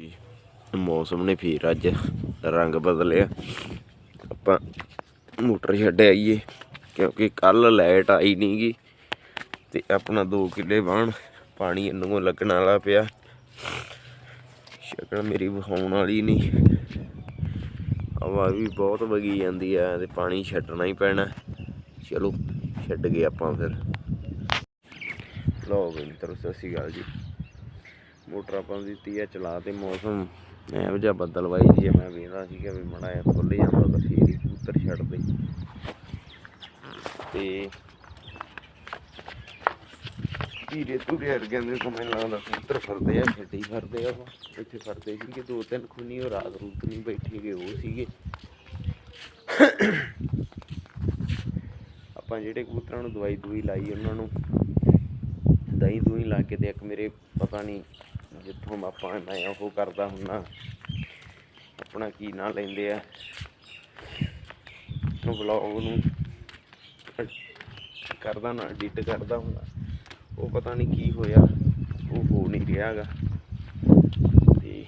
ਜੀ, ਮੌਸਮ ਨੇ ਫੇਰ ਅੱਜ ਰੰਗ ਬਦਲਿਆ। ਆਪਾਂ ਮੋਟਰ ਛੱਡ ਆਈਏ ਕਿਉਂਕਿ ਕੱਲ ਲਾਈਟ ਆਈ ਨਹੀਂਗੀ ਤੇ ਆਪਣਾ 2 ਕਿੱਲੇ ਬਾਣ ਪਾਣੀ ਇਹਨੂੰ ਲੱਗਣ ਵਾਲਾ ਪਿਆ। ਸ਼ਕਲ ਮੇਰੀ ਵਿਖਾਉਣ ਵਾਲੀ ਨਹੀਂ ਹਵਾ ਵੀ ਬਹੁਤ ਵਗੀ ਜਾਂਦੀ ਆ ਤੇ ਪਾਣੀ ਛੱਡਣਾ ਹੀ ਪੈਣਾ। ਚਲੋ ਛੱਡ ਗਏ ਆਪਾਂ ਫਿਰ। ਲਓ ਬਈ ਸਤਿ ਸ਼੍ਰੀ ਅਕਾਲ ਜੀ। ਮੋਟਰ ਆਪਾਂ ਦਿੱਤੀ ਆ ਚਲਾ ਤੇ ਮੌਸਮ। ਇਹੋ ਜਿਹਾ ਬੱਦਲਵਾਈ ਜੀ ਆ, ਮੈਂ ਵੇਖਦਾ ਸੀਗਾ ਵੀ ਮੜਾ ਆ ਖੁੱਲ ਜਾਂਦਾ ਤਾਂ ਫੇਰ ਹੀ ਕਬੂਤਰ ਛੱਡਦੇ ਤੇ ਧੀਰੇ ਧੂਰੇ ਅਰਗਿਆਂ ਦੇ ਤੋਂ ਮੈਨੂੰ ਲੱਗਦਾ ਕਬੂਤਰ ਫਿਰਦੇ ਆ ਛੱਡੀ ਫਿਰਦੇ ਆ ਉਹ। ਇੱਥੇ ਫਿਰਦੇ ਸੀਗੇ ਦੋ ਤਿੰਨ ਖੁੰਨੀ ਉਹ ਰਾਤ ਰੂਤ ਨਹੀਂ ਬੈਠੇ ਗਏ ਉਹ ਸੀਗੇ। ਆਪਾਂ ਜਿਹੜੇ ਕਬੂਤਰਾਂ ਨੂੰ ਦਵਾਈ ਦੂਈ ਲਾਈ ਉਹਨਾਂ ਨੂੰ ਦਹੀਂ ਦੂਈ ਲਾ ਕੇ ਤੇ ਇੱਕ ਮੇਰੇ ਪਤਾ ਨਹੀਂ ਜਿੱਥੋਂ ਆਪਾਂ ਮੈਂ ਉਹ ਕਰਦਾ ਹੁੰਨਾ ਆਪਣਾ ਕੀ ਨਾਂ ਲੈਂਦੇ ਆ। ਉਹ ਵਲੌਗ ਨੂੰ ਕਰਦਾ ਨਾ ਐਡਿਟ ਕਰਦਾ ਹੁੰਦਾ। ਉਹ ਪਤਾ ਨਹੀਂ ਕੀ ਹੋਇਆ, ਉਹ ਹੋ ਨਹੀਂ ਰਿਹਾਗਾ ਤੇ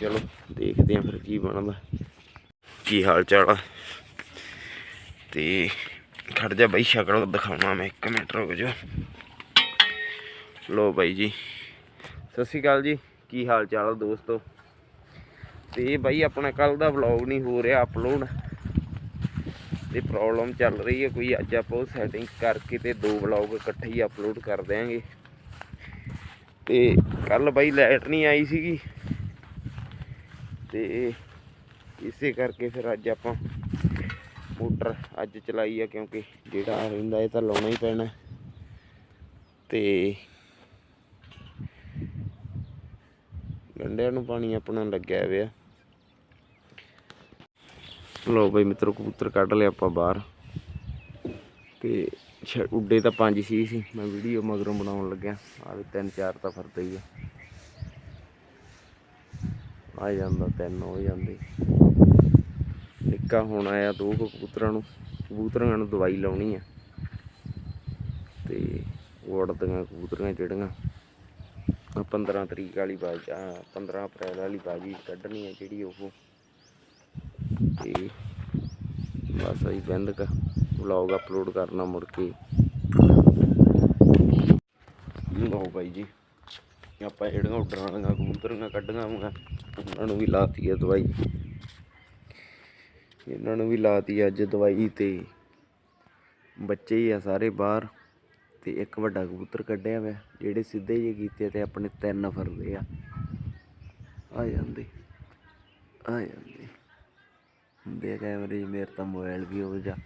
ਚਲੋ, ਦੇਖਦੇ ਆਂ ਫਿਰ ਕੀ ਬਣਦਾ। ਕੀ ਹਾਲ ਚਾਲ ਆ? ਤੇ ਖੜ ਜਾ ਬਈ, ਸ਼ਕਲ ਦਿਖਾਉਣਾ ਮੈਂ, ਇੱਕ ਮਿੰਟ ਰੁਕ ਜਾ ਲੋ ਬਾਈ ਜੀ, ਸਤਿ ਸ਼੍ਰੀ ਅਕਾਲ ਜੀ। ਕੀ ਹਾਲ ਚਾਲ ਆ ਦੋਸਤੋ? ਤੇ ਬਾਈ ਆਪਣਾ ਕੱਲ ਦਾ ਵਲੌਗ ਨਹੀਂ ਹੋ ਰਿਹਾ ਅਪਲੋਡ ਤੇ ਪ੍ਰੋਬਲਮ ਚੱਲ ਰਹੀ ਹੈ ਕੋਈ। ਅੱਜ ਆਪਾਂ ਉਹ ਸੈਟਿੰਗ ਕਰਕੇ ਤੇ ਦੋ ਵਲੌਗ ਇਕੱਠੇ ਹੀ ਅਪਲੋਡ ਕਰ ਦਿਆਂਗੇ। ਤੇ ਕੱਲ ਬਾਈ ਲਾਈਟ ਨਹੀਂ ਆਈ ਸੀਗੀ। ਤੇ ਇਸੇ ਕਰਕੇ ਫਿਰ ਅੱਜ ਆਪਾਂ ਮੋਟਰ ਅੱਜ ਚਲਾਈ ਆ ਕਿਉਂਕਿ ਜਿਹੜਾ ਰਹਿੰਦਾ ਇਹ ਤਾਂ ਲਾਉਣਾ ਹੀ ਪੈਣਾ। ਤੇ ਗੰਡਿਆਂ ਨੂੰ ਪਾਣੀ ਆਪਣਾ ਲੱਗਿਆ ਹੋਇਆ। ਲੋ ਬਈ ਮਿੱਤਰੋ, ਕਬੂਤਰ ਕੱਢ ਲਿਆ ਆਪਾਂ ਬਾਹਰ। ਤੇ ਉੱਡੇ ਤਾਂ ਪੰਜ ਛੇ ਸੀ। ਮੈਂ ਵੀਡੀਓ ਮਗਰੋਂ ਬਣਾਉਣ ਲੱਗਿਆ। ਆ ਵੀ ਤਿੰਨ ਚਾਰ ਤਾਂ ਫਰਦੇ ਹੀ ਆ। ਆ ਜਾਂਦਾ ਤਿੰਨ, ਹੋ ਜਾਂਦੇ। ਨਿੱਕਾ ਹੁਣ ਆਇਆ ਦੋ ਕਬੂਤਰਾਂ ਨੂੰ। ਕਬੂਤਰਾਂ ਨੂੰ ਦਵਾਈ ਲਾਉਣੀ ਆ। ਤੇ ਉੜਦੀਆਂ ਕਬੂਤਰੀਆਂ ਜਿਹੜੀਆਂ। 15 ਤਰੀਕ ਵਾਲੀ ਬਾਜੀ ਆ 15 ਅਪ੍ਰੈਲ ਵਾਲੀ ਬਾਜੀ ਕੱਢਣੀ ਹੈ ਜਿਹੜੀ ਉਹ। ਤੇ ਬਸ ਅਸੀਂ ਬੰਦ ਕਾ ਵਲੌਗ ਅਪਲੋਡ ਕਰਨਾ ਮੁੜ ਕੇ। ਲਓ ਬਾਈ ਜੀ, ਆਪਾਂ ਜਿਹੜੀਆਂ ਉੱਡਰਾਂ ਵਾਲੀਆਂ ਕਬੂਤਰੀਆਂ ਕੱਢੀਆਂ ਹੋਈਆਂ ਉਹਨਾਂ ਨੂੰ ਵੀ ਲਾਤੀ ਹੈ ਦਵਾਈ। ਇਹਨਾਂ ਨੂੰ ਵੀ ਲਾਤੀ ਅੱਜ ਦਵਾਈ ਤੇ। ਬੱਚੇ ਹੀ ਆ ਸਾਰੇ ਬਾਹਰ। ਤੇ ਇੱਕ ਵੱਡਾ ਕਬੂਤਰ ਕੱਢਿਆ ਹੋਇਆ ਜਿਹੜੇ ਸਿੱਧੇ ਜੇ ਕੀਤੇ ਤੇ ਆਪਣੇ ਤਿੰਨ ਫਰਦੇ ਆ। ਆ ਜਾਂਦੇ ਆ ਜਾਂਦੇ। ਹੁੰਦੇ ਆ ਕੈਮਰੇ 'ਚ ਮੇਰੇ ਤਾਂ ਮੋਬਾਈਲ ਵੀ ਹੋ ਜਾ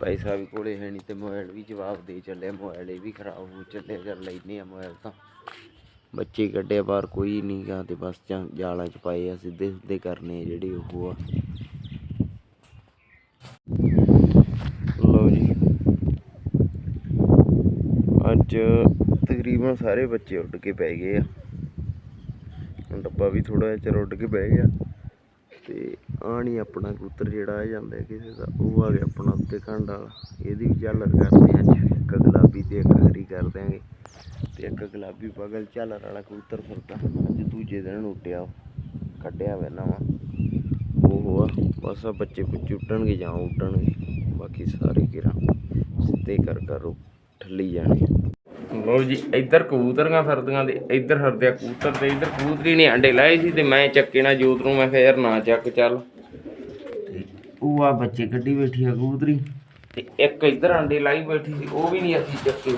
ਪੈਸਾ ਵੀ ਕੋਲੇ ਹੈ ਨਹੀਂ ਤੇ ਮੋਬਾਈਲ ਵੀ ਜਵਾਬ ਦੇ ਚੱਲਿਆ ਮੋਬਾਈਲ ਇਹ ਵੀ ਖਰਾਬ ਹੋ ਚੱਲਿਆ ਕਰ ਲੈਨੇ ਆ ਮੋਬਾਈਲ ਤਾਂ। ਬੱਚੇ ਕੱਢਿਆ ਬਾਹਰ ਕੋਈ ਨਹੀਂ ਗਾ ਤੇ ਬਸ ਜਾਂ- ਜਾਲਾਂ 'ਚ ਪਾਏ ਆ ਸਿੱਧੇ ਸਿੱਧੇ ਕਰਨੇ ਜਿਹੜੇ ਉਹ ਆ ਲਓ ਜੀ ਅੱਜ ਤਕਰੀਬਨ ਸਾਰੇ ਬੱਚੇ ਉੱਡ ਕੇ ਪੈ ਗਏ ਆ। ਡੱਬਾ ਵੀ ਥੋੜਾ ਜਿਹਾ ਚਿਰ ਉੱਡ ਕੇ ਬਹਿ ਗਿਆ। ਤੇ ਆ ਨਹੀਂ ਆਪਣਾ ਕਬੂਤਰ ਜਿਹੜਾ ਆ ਜਾਂਦਾ ਕਿਸੇ ਦਾ, ਉਹ ਆ ਗਿਆ ਆਪਣਾ ਉੱਤੇ ਘੰਡ ਵਾਲਾ। ਇਹਦੀ ਵੀ ਝਾਲਰ ਕਰਦੇ ਹਾਂ ਇੱਕ ਗੁਲਾਬੀ ਤੇ ਇੱਕ ਹਰੀ ਕਰ ਦਿਆਂਗੇ। ਤੇ ਇੱਕ ਗੁਲਾਬੀ ਬਗਲ ਝਾਲਰ ਵਾਲਾ ਕਬੂਤਰ ਫਿਰਦਾ ਅੱਜ ਦੂਜੇ ਦਿਨ ਉੱਡਿਆ ਕੱਢਿਆ ਪਹਿਲਾਂ ਵਾ ਉਹ ਆ, ਬਸ ਆ ਬੱਚੇ ਪੁੱਛ ਉੱਡਣਗੇ ਜਾਂ ਉੱਡਣਗੇ, ਬਾਕੀ ਸਾਰੇ ਕਿਰਾਂ ਸਿੱਧੇ ਕਰ ਕਰ ਉਹ ਠੱਲੀ ਜਾਣੇ ਲੋ ਜੀ, ਇੱਧਰ ਕਬੂਤਰੀਆਂ ਫਿਰਦੀਆਂ ਤੇ ਇੱਧਰ ਫਿਰਦੇ ਕਬੂਤਰ ਤੇ, ਇੱਧਰ ਕਬੂਤਰੀ ਨੇ ਅੰਡੇ ਲਾਏ ਸੀ ਤੇ ਮੈਂ ਚੱਕੇ ਨਾ ਜੋਤ ਨੂੰ, ਮੈਂ ਫੇਰ ਨਾ ਚੱਕ, ਚੱਲ। ਉਹ ਆ ਬੱਚੇ ਕੱਢੀ ਬੈਠੀ ਆ ਕਬੂਤਰੀ ਤੇ ਇੱਕ ਇੱਧਰ ਅੰਡੇ ਲਾਈ ਬੈਠੀ ਸੀ, ਉਹ ਵੀ ਨਹੀਂ ਅਸੀਂ ਚੱਕੇ।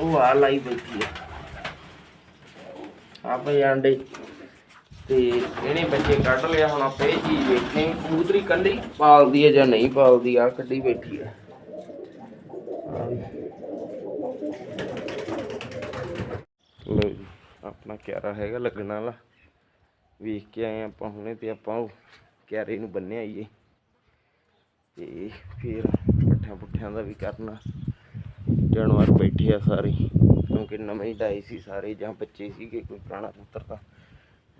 ਉਹ ਆ ਲਾਈ ਬੈਠੀ ਆ। ਆ ਅੰਡੇ ਤੇ ਇਹਨੇ ਬੱਚੇ ਕੱਢ ਲਿਆ, ਹੁਣ ਆਪਾਂ ਇਹ ਚੀਜ਼ ਵੇਖਦੇ ਕਬੂਤਰੀ ਕੱਲੀ ਪਾਲਦੀ ਹੈ ਜਾਂ ਨਹੀਂ ਪਾਲਦੀ, ਆ ਕੱਢੀ ਬੈਠੀ ਆ ਆਹ ਵੀ। ਲਓ ਜੀ ਆਪਣਾ ਕਿਆਰਾ ਹੈਗਾ ਲੱਗਣ ਵਾਲਾ। ਵੇਖ ਕੇ ਆਏ ਆਪਾਂ ਹੁਣੇ ਤੇ ਆਪਾਂ ਉਹ ਕਿਆਰੇ ਨੂੰ ਬੰਨਿਆ ਆਈਏ ਤੇ ਫਿਰ ਪੱਠਿਆਂ ਪੁੱਠਿਆਂ ਦਾ ਵੀ ਕਰਨਾ। ਜਾਨਵਰ ਬੈਠੇ ਆ ਸਾਰੇ, ਕਿਉਂਕਿ ਨਵੇਂ ਹੀ ਡਾਈ ਸੀ ਸਾਰੇ ਜਾਂ ਬੱਚੇ ਸੀਗੇ, ਕੋਈ ਪੁਰਾਣਾ ਪੁੱਤਰ ਤਾਂ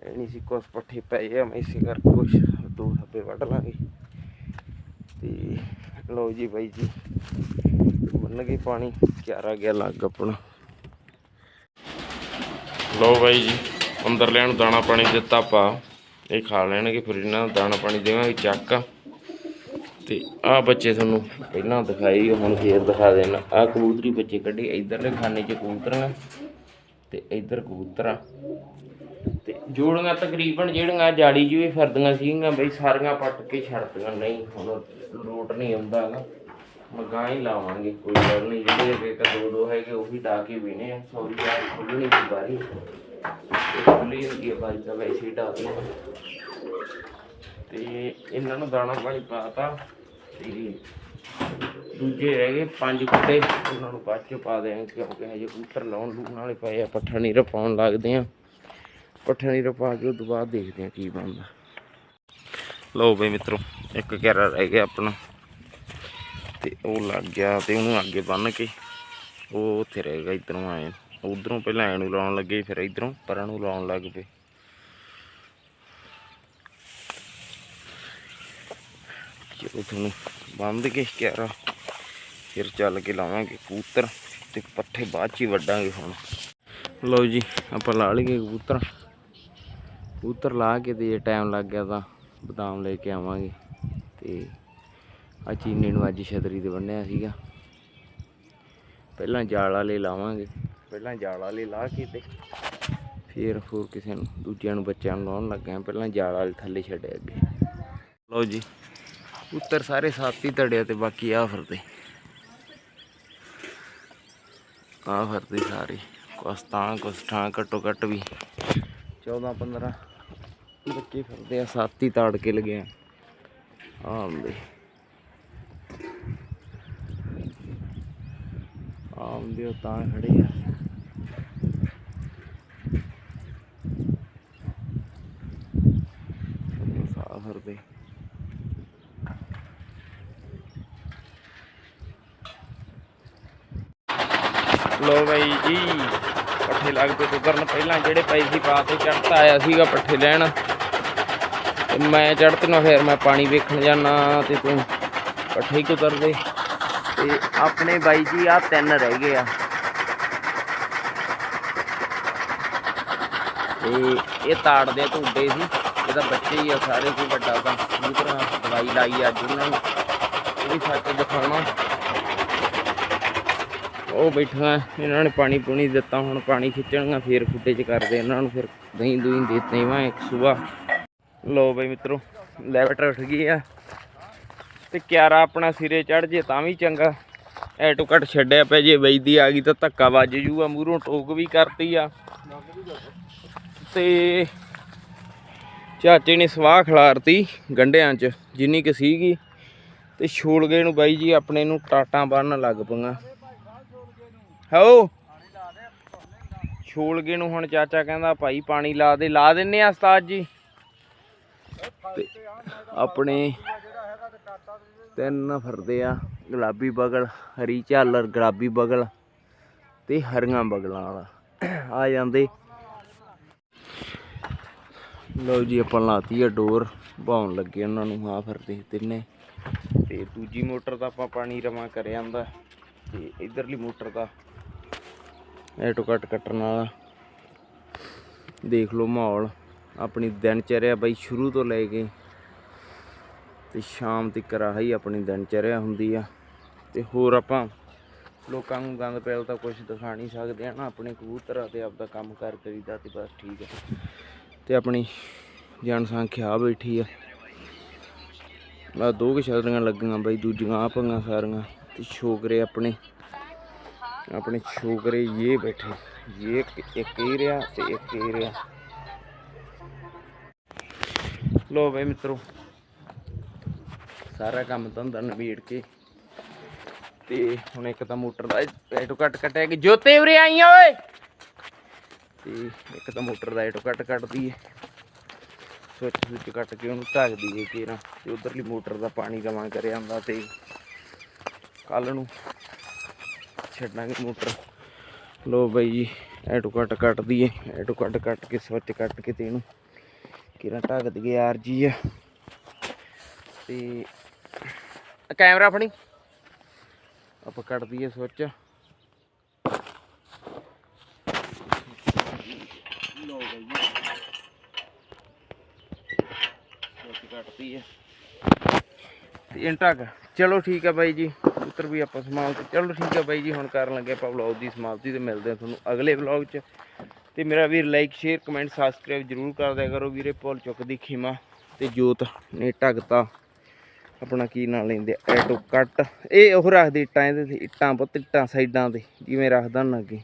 ਇਹ ਨਹੀਂ ਸੀ, ਕੁਛ ਪੱਠੇ ਪਏ ਆ, ਮੈਂ ਇਸੇ ਕਰਕੇ ਕੁਛ ਦੋ ਹੱਬੇ ਵੱਢ ਲਾਂਗੇ। ਤੇ ਲਓ ਜੀ ਬਾਈ ਜੀ, ਬੰਨ ਗਏ ਪਾਣੀ, ਕਿਆਰਾ ਗਿਆ ਲੱਗ ਆਪਣਾ। ਲਓ ਬਾਈ ਜੀ, ਅੰਦਰ ਲੈਣ ਦਾਣਾ ਪਾਣੀ ਦਿੱਤਾ ਪਾ ਇਹ ਖਾ ਲੈਣਗੇ ਫਿਰ ਇਹਨਾਂ ਨੂੰ ਦਾਣਾ ਪਾਣੀ ਦੇਵਾਂਗੇ ਚੱਕ। ਤੇ ਆਹ ਬੱਚੇ ਤੁਹਾਨੂੰ ਪਹਿਲਾਂ ਦਿਖਾਈ ਹੁਣ ਫੇਰ ਦਿਖਾ ਦੇਣਾ। ਆਹ ਕਬੂਤਰੀ ਬੱਚੇ ਕੱਢੇ, ਇਧਰਲੇ ਖਾਨੇ 'ਚ ਕਬੂਤਰਾਂ। ਤੇ ਇਧਰ ਕਬੂਤਰਾਂ। ਤੇ ਜੋੜੀਆਂ ਤਕਰੀਬਨ ਜਿਹੜੀਆਂ ਜਾਲੀ 'ਚ ਵੀ ਫਿਰਦੀਆਂ ਸੀਗੀਆਂ ਬਈ, ਸਾਰੀਆਂ ਪੱਟ ਕੇ ਛੱਡਦੀਆਂ ਨਹੀਂ, ਹੁਣ ਰੋਟ ਨਹੀਂ ਆਉਂਦਾ ਹੈਗਾ। ਮਗਾਂ ਹੀ ਲਾਵਾਂਗੇ, ਕੋਈ ਗੱਲ ਨਹੀਂ, ਜਿਹੜੇ ਅੱਗੇ ਇੱਕ ਦੋ ਦੋ ਹੈਗੇ ਉਹ ਵੀ ਡਾ ਕੇ ਵੀਨੇ ਆ, ਸੌਰੀ ਯਾਰ ਖੁੱਲਣੀ ਦੀ ਬਾਰੀ। ਇਹ ਖੁੱਲੀ ਹੁੰਦੀ ਹੈ ਬਾਰੀ ਤਾਂ ਵੈਸੇ ਹੀ ਡਾ ਦਿਓ ਤੇ ਇਹਨਾਂ ਨੂੰ ਦਾਣਾ ਪਾਣੀ ਪਾਤਾ ਤੇ ਦੂਜੇ ਰਹਿ ਗਏ ਪੰਜ ਕੁੱਤੇ, ਉਹਨਾਂ ਨੂੰ ਬਾਅਦ ਚ ਪਾ ਦੇਾਂਗੇ ਕਿਉਂਕਿ ਹਜੇ ਕਬੂਤਰ ਲਾਉਣ ਲੂਣ ਵਾਲੇ ਪਏ ਆ, ਪੱਠਾ ਨਹੀਂ ਰਪਾਉਣ ਲੱਗਦੇ ਆ। ਪੱਠਾ ਨਹੀਂ ਰਪਾ ਕੇ ਉਹ ਤੋਂ ਬਾਅਦ ਦੇਖਦੇ ਆ ਕੀ ਬਣਦਾ। ਲਓ ਬਈ ਮਿੱਤਰੋ, ਇੱਕ ਘੇਰਾ ਰਹਿ ਗਿਆ ਆਪਣਾ। ਤੇ ਉਹ ਲੱਗ ਗਿਆ ਤੇ ਉਹਨੂੰ ਅੱਗੇ ਬੰਨ ਕੇ ਉਹ ਉੱਥੇ ਰਹੇਗਾ ਇਧਰੋਂ ਆਏ ਉਧਰੋਂ ਪਹਿਲਾਂ ਐ ਨੂੰ ਲਾਉਣ ਲੱਗੇ ਫਿਰ ਇਧਰੋਂ, ਪਰਾਂ ਨੂੰ ਲਾਉਣ ਲੱਗ ਪਏ। ਚਲੋ ਤੁਹਾਨੂੰ ਬੰਦ ਕੇ ਕਿਆਰਾ, ਫਿਰ ਚੱਲ ਕੇ ਲਾਵਾਂਗੇ ਕਬੂਤਰ ਤੇ ਪੱਠੇ ਬਾਅਦ ਚ ਹੀ ਵੱਢਾਂਗੇ ਹੁਣ। ਲਓ ਜੀ, ਆਪਾਂ ਲਾ ਲਈਏ ਕਬੂਤਰ। ਕਬੂਤਰ ਲਾ ਕੇ ਤੇ ਜੇ ਟਾਈਮ ਲੱਗ ਗਿਆ ਤਾਂ ਬਦਾਮ ਲੈ ਕੇ ਆਵਾਂਗੇ ਤੇ ਆ ਚੀਨੇ ਨੂੰ ਅੱਜ ਛਤਰੀ ਤੇ ਬੰਨਿਆ ਸੀਗਾ। ਪਹਿਲਾਂ ਜਾਲ ਵਾਲੇ ਲਾਵਾਂਗੇ। ਪਹਿਲਾਂ ਜਾਲ ਵਾਲੇ ਲਾ ਕੇ ਤੇ ਫਿਰ ਹੋਰ ਕਿਸੇ ਨੂੰ, ਦੂਜਿਆਂ ਨੂੰ ਬੱਚਿਆਂ ਨੂੰ ਲਾਉਣ ਲੱਗੇ ਪਹਿਲਾਂ ਜਾਲ ਵਾਲੇ ਥੱਲੇ ਛੱਡਿਆ ਅੱਗੇ। ਲਓ ਜੀ ਉੱਤਰ ਸਾਰੇ ਸਾਥੀ ਤੜਿਆ ਤੇ ਬਾਕੀ ਆ ਫਿਰਦੇ। ਆ ਫਿਰਦੇ ਸਾਰੇ। ਕੁਛ ਤਾਂ, ਕੁਛ ਠਾਂ ਘੱਟੋ ਘੱਟ ਵੀ 14 15 ਬੱਚੇ ਫਿਰਦੇ ਆ। ਸਾਥੀ ਤਾੜ ਕੇ ਲਗੇ ਆ। ਆਉਂਦੇ ਆਉਂਦੇ ਉਹ ਤਾਂ ਖੜੇ ਆ। ਸਾਫ਼ ਫਿਰਦੇ ਲੋ ਬਈ ਜੀ, ਪੱਠੇ ਲੱਗ ਪਏ ਕੁਤਰਨ ਪਹਿਲਾਂ ਜਿਹੜੇ ਪਏ ਸੀ ਪਾ ਤੇ ਚੜਤਾ ਆਇਆ ਸੀਗਾ ਪੱਠੇ ਲੈਣ। ਤੇ ਮੈਂ ਚੜ੍ਹਤ ਨੂੰ ਫਿਰ ਮੈਂ ਪਾਣੀ ਵੇਖਣ ਜਾਣਾ ਤੇ ਤੂੰ ਪੱਠੇ ਹੀ ਕੁਤਰਦੇ। ਤੇ ਆਪਣੇ ਬਾਈ ਜੀ ਆ ਤਿੰਨ ਰਹਿ ਗਏ ਆ। ਤੇ ਇਹ ਤਾੜਦੇ ਝੁੰਡੇ ਸੀ, ਇਹਦਾ ਬੱਚੇ ਹੀ ਆ ਸਾਰੇ ਕੋਈ ਵੱਡਾ ਤਾਂ। ਕਬੂਤਰਾਂ ਦਵਾਈ ਲਾਈ ਅੱਜ ਉਹਨਾਂ ਨੂੰ, ਉਹ ਵੀ ਸੱਚ ਦਿਖਾਉਣਾ। ਉਹ ਬੈਠਾ, ਇਹਨਾਂ ਨੇ ਪਾਣੀ ਪੂਣੀ ਦਿੱਤਾ, ਹੁਣ ਪਾਣੀ ਖਿੱਚਣਗਾ ਫੇਰ ਫੁੱਟੇ 'ਚ ਕਰਦੇ ਇਹਨਾਂ ਨੂੰ, ਫਿਰ ਦਹੀਂ ਦੂਹੀਂ ਦਿੱਤੇ ਵਾ ਇੱਕ ਸਵੇਰ ਲੋ ਬਈ ਮਿੱਤਰੋ, ਲੈਵਟਰ ਉੱਠ ਗਈ ਆ। ਤੇ ਕਿਆਰਾ ਆਪਣਾ ਸਿਰੇ ਚੜ ਜੇ ਤਾਂ ਵੀ ਚੰਗਾ। ਐਟੋ ਕੱਟ ਛੱਡਿਆ ਪਿਆ, ਜੇ ਬਈਦੀ ਆ ਗਈ ਤਾਂ ਧੱਕਾ ਵੱਜ ਜੂਗਾ, ਮੂਹਰੋਂ ਟੋਕ ਵੀ ਕਰਤੀ ਆ। ਤੇ ਚਾਚੇ ਨੇ ਸਵਾਹ ਖਿਲਾਰਤੀ ਗੰਢਿਆਂ 'ਚ, ਜਿੰਨੀ ਕਿ ਸੀਗੀ। ਤੇ ਛੋਲਗੇ ਨੂੰ ਬਾਈ ਜੀ ਆਪਣੇ ਨੂੰ ਟਾਟਾਂ ਬੰਨ੍ਹਨ ਲੱਗ ਪਈਆਂ। ਹੋ। ਛੋਲਗੇ ਨੂੰ ਹੁਣ ਚਾਚਾ ਕਹਿੰਦਾ, ਭਾਈ ਪਾਣੀ ਲਾ ਦੇ। ਲਾ ਦਿੰਨੇ ਆ ਉਸਤਾਦ ਜੀ। ਤੇ ਆਪਣੇ ਤਿੰਨ ਫਿਰਦੇ ਆ, ਗੁਲਾਬੀ ਬਗਲ, ਹਰੀ ਝਾਲਰ, ਗੁਲਾਬੀ ਬਗਲ ਤੇ ਹਰੀਆਂ ਬਗਲਾਂ ਵਾਲਾ। ਆ ਜਾਂਦੇ। ਲਓ ਜੀ, ਆਪਾਂ ਲਾਤੀ ਆ ਡੋਰ ਬਾਉਣ ਲੱਗੇ ਉਹਨਾਂ ਨੂੰ, ਆ ਫਿਰਦੇ ਤਿੰਨੇ। ਤੇ ਦੂਜੀ ਮੋਟਰ ਦਾ ਆਪਾਂ ਪਾਣੀ ਰਵਾ ਕਰ ਜਾਂਦਾ ਤੇ ਇਧਰਲੀ ਮੋਟਰ ਦਾ ਐਟੋ ਕੱਟ ਕੱਟਣ ਵਾਲਾ। ਦੇਖ ਲਓ ਮਾਹੌਲ, ਆਪਣੀ ਦਿਨਚਰਿਆ ਬਈ ਸ਼ੁਰੂ ਤੋਂ ਲੈ ਕੇ ਤੇ ਸ਼ਾਮ ਤੱਕ ਆਹੀ ਆਪਣੀ ਦਿਨਚਰਿਆ ਹੁੰਦੀ ਆ। ਤੇ ਹੋਰ ਆਪਾਂ ਲੋਕਾਂ ਨੂੰ ਗੰਦ ਪੈਲ ਤਾਂ ਕੁਝ ਦਿਖਾ ਨਹੀਂ ਸਕਦੇ ਆ ਨਾ ਆਪਣੇ ਕਬੂਤਰ ਤੇ ਆਪਦਾ ਕੰਮ ਕਰ ਕਰੀਦਾ ਤੇ ਬਸ ਠੀਕ ਹੈ ਤੇ ਆਪਣੀ ਜਨਸੰਖਿਆ ਆ ਬੈਠੀ ਆ। ਆ ਦੋ ਕੁ ਛਤਰੀਆਂ ਲੱਗੀਆਂ ਬਈ, ਦੂਜੀਆਂ ਆ ਪੰਗਾਂ ਸਾਰੀਆਂ। ਤੇ ਛੋਕਰੇ ਆਪਣੇ ਆਪਣੇ ਛੋਕਰੇ ਇਹ ਬੈਠੇ। ਇਹ ਇੱਕ- ਇੱਕ ਹੀ ਰਿਹਾ ਤੇ ਇੱਕ ਹੀ ਰਿਹਾ। ਲੋ ਬਈ ਮਿੱਤਰੋ ਸਾਰਾ ਕੰਮ ਧੰਦਾ ਨਵੇੜ ਕੇ। ਤੇ ਹੁਣ ਇੱਕ ਤਾਂ ਮੋਟਰ ਦਾ ਐਟੋ ਕੱਟ ਕੱਟਿਆ ਕਿ ਜੋਤੇ ਉਰੇ ਆਈਆਂ ਓਏ। ਤੇ ਇੱਕ ਤਾਂ ਮੋਟਰ ਦਾ ਐਟੋ ਕੱਟ ਕੱਟਦੀ ਹੈ ਸਵਿੱਚ ਸਵਿੱਚ ਕੱਟ ਕੇ ਉਹਨੂੰ ਢੱਕਦੀ ਹੈ ਕੇਰਾਂ ਤੇ ਉਧਰਲੀ ਮੋਟਰ ਦਾ ਪਾਣੀ ਗਵਾਂ ਕਰਿਆ ਹੁੰਦਾ ਤੇ ਕੱਲ ਨੂੰ ਛੱਡਾਂਗੇ ਮੋਟਰ। ਲੋ ਬਈ ਜੀ ਐਟੋ ਕੱਟ ਕੱਟ ਦਈਏ ਐਟੋ ਕੱਟ ਕੱਟ ਕੇ, ਸਵਿੱਚ ਕੱਟ ਕੇ ਤੇ ਇਹਨੂੰ ਕਿਰਾਂ ਢੱਕ ਦਈਏ ਆਰਜੀ ਆ। ਤੇ ਕੈਮਰਾ ਫੜੀ ਆਪਾਂ ਕੱਟ ਦਈਏ ਸਵਿਚ ਲੋ ਗਈ ਸਵਿਚ ਕੱਟਦੀ ਤੇ ਚਲੋ ਠੀਕ ਹੈ ਬਾਈ ਜੀ ਉਤਰ ਵੀ ਆਪਾਂ ਸਮਾਪਤ ਚਲੋ ਠੀਕ ਆ ਬਾਈ ਜੀ, ਹੁਣ ਕਰਨ ਲੱਗੇ ਆਪਾਂ ਵਲੌਗ ਦੀ ਸਮਾਪਤੀ ਤੇ ਮਿਲਦੇ ਆ ਤੁਹਾਨੂੰ ਅਗਲੇ ਵਲੌਗ 'ਚ। ਤੇ ਮੇਰਾ ਵੀਰ ਲਾਈਕ ਸ਼ੇਅਰ ਕਮੈਂਟ ਸਬਸਕ੍ਰਾਈਬ ਜਰੂਰ ਕਰ ਦਿਆ ਕਰੋ ਵੀਰੇ ਭੁੱਲ ਚੁੱਕ ਦੀ ਖਿਮਾ ਤੇ ਜੋਤ ਨੇ ਢਗਤਾ ਆਪਣਾ ਕੀ ਨਾਂ ਲੈਂਦੇ ਆ, ਐਟੋ ਕੱਟ। ਇਹ ਉਹ ਰੱਖਦੇ ਇੱਟਾਂ ਇਹਦੇ ਤੇ ਇੱਟਾਂ ਪੁੱਤ ਇੱਟਾਂ ਸਾਈਡਾਂ ਤੇ ਜਿਵੇਂ ਰੱਖਦਾ ਨਾ ਅੱਗੇ।